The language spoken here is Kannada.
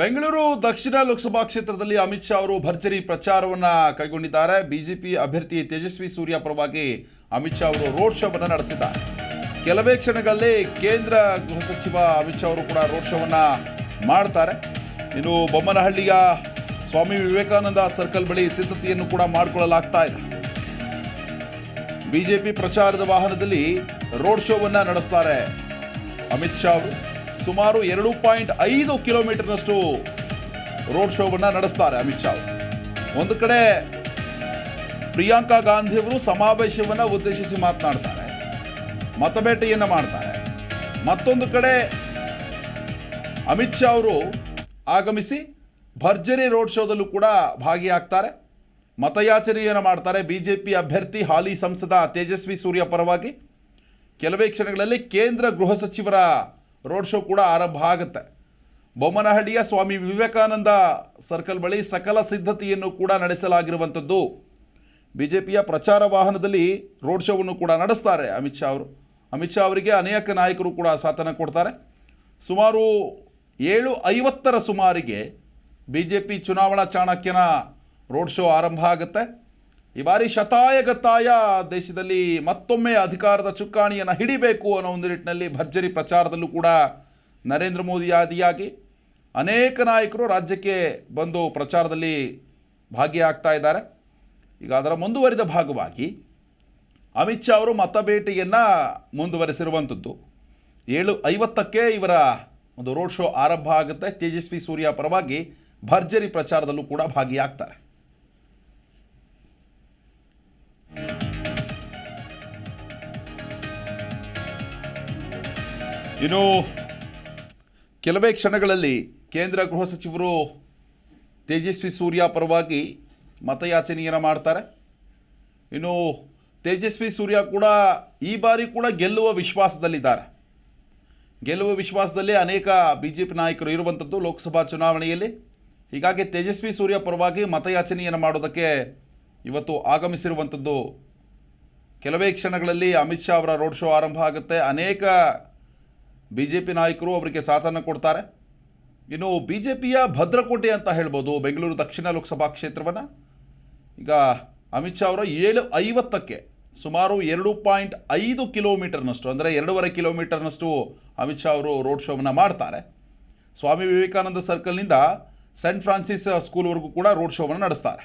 ಬೆಂಗಳೂರು ದಕ್ಷಿಣ ಲೋಕಸಭಾ ಕ್ಷೇತ್ರದಲ್ಲಿ ಅಮಿತ್ ಶಾ ಅವರು ಭರ್ಜರಿ ಪ್ರಚಾರವನ್ನ ಕೈಗೊಂಡಿದ್ದಾರೆ. ಬಿಜೆಪಿ ಅಭ್ಯರ್ಥಿ ತೇಜಸ್ವಿ ಸೂರ್ಯ ಪರವಾಗಿ ಅಮಿತ್ ಶಾ ಅವರು ರೋಡ್ ಶೋವನ್ನು ನಡೆಸಿದ್ದಾರೆ. ಕೆಲವೇ ಕ್ಷಣಗಳಲ್ಲಿ ಕೇಂದ್ರ ಗೃಹ ಸಚಿವ ಅಮಿತ್ ಶಾ ಅವರು ಕೂಡ ರೋಡ್ ಶೋವನ್ನು ಮಾಡ್ತಾರೆ. ಇನ್ನು ಬೊಮ್ಮನಹಳ್ಳಿಯ ಸ್ವಾಮಿ ವಿವೇಕಾನಂದ ಸರ್ಕಲ್ ಬಳಿ ಸಿದ್ಧತೆಯನ್ನು ಕೂಡ ಮಾಡಿಕೊಳ್ಳಲಾಗ್ತಾ ಇದೆ. ಬಿಜೆಪಿ ಪ್ರಚಾರದ ವಾಹನದಲ್ಲಿ ರೋಡ್ ಶೋವನ್ನು ನಡೆಸ್ತಾರೆ ಅಮಿತ್ ಶಾ ಅವರು. ಸುಮಾರು ಎರಡು ಪಾಯಿಂಟ್ ಐದು ಕಿಲೋಮೀಟರ್ನಷ್ಟು ರೋಡ್ ಶೋವನ್ನ ನಡೆಸ್ತಾರೆ ಅಮಿತ್ ಶಾ ಒಂದು ಕಡೆ ಪ್ರಿಯಾಂಕಾ ಗಾಂಧಿ ಅವರು ಸಮಾವೇಶವನ್ನ ಉದ್ದೇಶಿಸಿ ಮಾತನಾಡ್ತಾರೆ, ಮತಬೇಟೆಯನ್ನು ಮಾಡ್ತಾರೆ. ಮತ್ತೊಂದು ಕಡೆ ಅಮಿತ್ ಶಾ ಅವರು ಆಗಮಿಸಿ ಭರ್ಜರಿ ರೋಡ್ ಶೋದಲ್ಲೂ ಕೂಡ ಭಾಗಿಯಾಗ್ತಾರೆ, ಮತಯಾಚನೆಯನ್ನು ಮಾಡ್ತಾರೆ. ಬಿ ಜೆ ಪಿ ಅಭ್ಯರ್ಥಿ ಹಾಲಿ ಸಂಸದ ತೇಜಸ್ವಿ ಸೂರ್ಯ ಪರವಾಗಿ. ಕೆಲವೇ ಕ್ಷಣಗಳಲ್ಲಿ ಕೇಂದ್ರ ಗೃಹ ಸಚಿವರ ರೋಡ್ ಶೋ ಕೂಡ ಆರಂಭ ಆಗುತ್ತೆ. ಬೊಮ್ಮನಹಳ್ಳಿಯ ಸ್ವಾಮಿ ವಿವೇಕಾನಂದ ಸರ್ಕಲ್ ಬಳಿ ಸಕಲ ಸಿದ್ಧತೆಯನ್ನು ಕೂಡ ನಡೆಸಲಾಗಿರುವಂಥದ್ದು. ಬಿ ಜೆ ಪಿಯ ಪ್ರಚಾರ ವಾಹನದಲ್ಲಿ ರೋಡ್ ಶೋವನ್ನು ಕೂಡ ನಡೆಸ್ತಾರೆ ಅಮಿತ್ ಶಾ ಅವರು. ಅಮಿತ್ ಶಾ ಅವರಿಗೆ ಅನೇಕ ನಾಯಕರು ಕೂಡ ಸಾಥನ ಕೊಡ್ತಾರೆ. ಸುಮಾರು ಏಳು ಐವತ್ತರ ಸುಮಾರಿಗೆ ಬಿ ಜೆ ಪಿ ಚುನಾವಣಾ ಚಾಣಕ್ಯನ ರೋಡ್ ಶೋ ಆರಂಭ ಆಗುತ್ತೆ. ಈ ಬಾರಿ ಶತಾಯಗತಾಯ ದೇಶದಲ್ಲಿ ಮತ್ತೊಮ್ಮೆ ಅಧಿಕಾರದ ಚುಕ್ಕಾಣಿಯನ್ನು ಹಿಡಿಬೇಕು ಅನ್ನೋ ಒಂದು ನಿಟ್ಟಿನಲ್ಲಿ ಭರ್ಜರಿ ಪ್ರಚಾರದಲ್ಲೂ ಕೂಡ ನರೇಂದ್ರ ಮೋದಿ ಆದಿಯಾಗಿ ಅನೇಕ ನಾಯಕರು ರಾಜ್ಯಕ್ಕೆ ಬಂದು ಪ್ರಚಾರದಲ್ಲಿ ಭಾಗಿಯಾಗ್ತಾ ಇದ್ದಾರೆ. ಈಗ ಅದರ ಮುಂದುವರಿದ ಭಾಗವಾಗಿ ಅಮಿತ್ ಶಾ ಅವರು ಮತಬೇಟೆಯನ್ನು ಮುಂದುವರೆಸಿರುವಂಥದ್ದು. ಏಳು ಐವತ್ತಕ್ಕೆ ಇವರ ಒಂದು ರೋಡ್ ಶೋ ಆರಂಭ ಆಗುತ್ತೆ. ತೇಜಸ್ವಿ ಸೂರ್ಯ ಪರವಾಗಿ ಭರ್ಜರಿ ಪ್ರಚಾರದಲ್ಲೂ ಕೂಡ ಭಾಗಿಯಾಗ್ತಾರೆ. ಇನ್ನು ಕೆಲವೇ ಕ್ಷಣಗಳಲ್ಲಿ ಕೇಂದ್ರ ಗೃಹ ಸಚಿವರು ತೇಜಸ್ವಿ ಸೂರ್ಯ ಪರವಾಗಿ ಮತಯಾಚನೆಯನ್ನು ಮಾಡ್ತಾರೆ. ಇನ್ನು ತೇಜಸ್ವಿ ಸೂರ್ಯ ಕೂಡ ಈ ಬಾರಿ ಕೂಡ ಗೆಲ್ಲುವ ವಿಶ್ವಾಸದಲ್ಲಿದ್ದಾರೆ. ಗೆಲ್ಲುವ ವಿಶ್ವಾಸದಲ್ಲಿ ಅನೇಕ ಬಿ ಜೆ ಪಿ ನಾಯಕರು ಇರುವಂಥದ್ದು ಲೋಕಸಭಾ ಚುನಾವಣೆಯಲ್ಲಿ. ಹೀಗಾಗಿ ತೇಜಸ್ವಿ ಸೂರ್ಯ ಪರವಾಗಿ ಮತಯಾಚನೆಯನ್ನು ಮಾಡೋದಕ್ಕೆ ಇವತ್ತು ಆಗಮಿಸಿರುವಂಥದ್ದು ಕೆಲವೇ ಕ್ಷಣಗಳಲ್ಲಿ ಅಮಿತ್ ಶಾ ಅವರ ರೋಡ್ ಶೋ ಆರಂಭ ಆಗುತ್ತೆ. ಅನೇಕ ಬಿ ಜೆ ಪಿ ನಾಯಕರು ಅವರಿಗೆ ಸಾಥನ್ನು ಕೊಡ್ತಾರೆ. ಇನ್ನು ಬಿ ಜೆ ಪಿಯ ಭದ್ರಕೋಟೆ ಅಂತ ಹೇಳ್ಬೋದು, ಬೆಂಗಳೂರು ದಕ್ಷಿಣ ಲೋಕಸಭಾ ಕ್ಷೇತ್ರವನ್ನು. ಈಗ ಅಮಿತ್ ಶಾ ಅವರ ಏಳು ಐವತ್ತಕ್ಕೆ ಸುಮಾರು ಎರಡು ಪಾಯಿಂಟ್ ಐದು ಕಿಲೋಮೀಟರ್ನಷ್ಟು, ಅಂದರೆ ಎರಡೂವರೆ ಕಿಲೋಮೀಟರ್ನಷ್ಟು ಅಮಿತ್ ಶಾ ಅವರು ರೋಡ್ ಶೋವನ್ನು ಮಾಡ್ತಾರೆ. ಸ್ವಾಮಿ ವಿವೇಕಾನಂದ ಸರ್ಕಲ್ನಿಂದ ಸೆಂಟ್ ಫ್ರಾನ್ಸಿಸ್ ಸ್ಕೂಲ್ವರೆಗೂ ಕೂಡ ರೋಡ್ ಶೋವನ್ನು ನಡೆಸ್ತಾರೆ.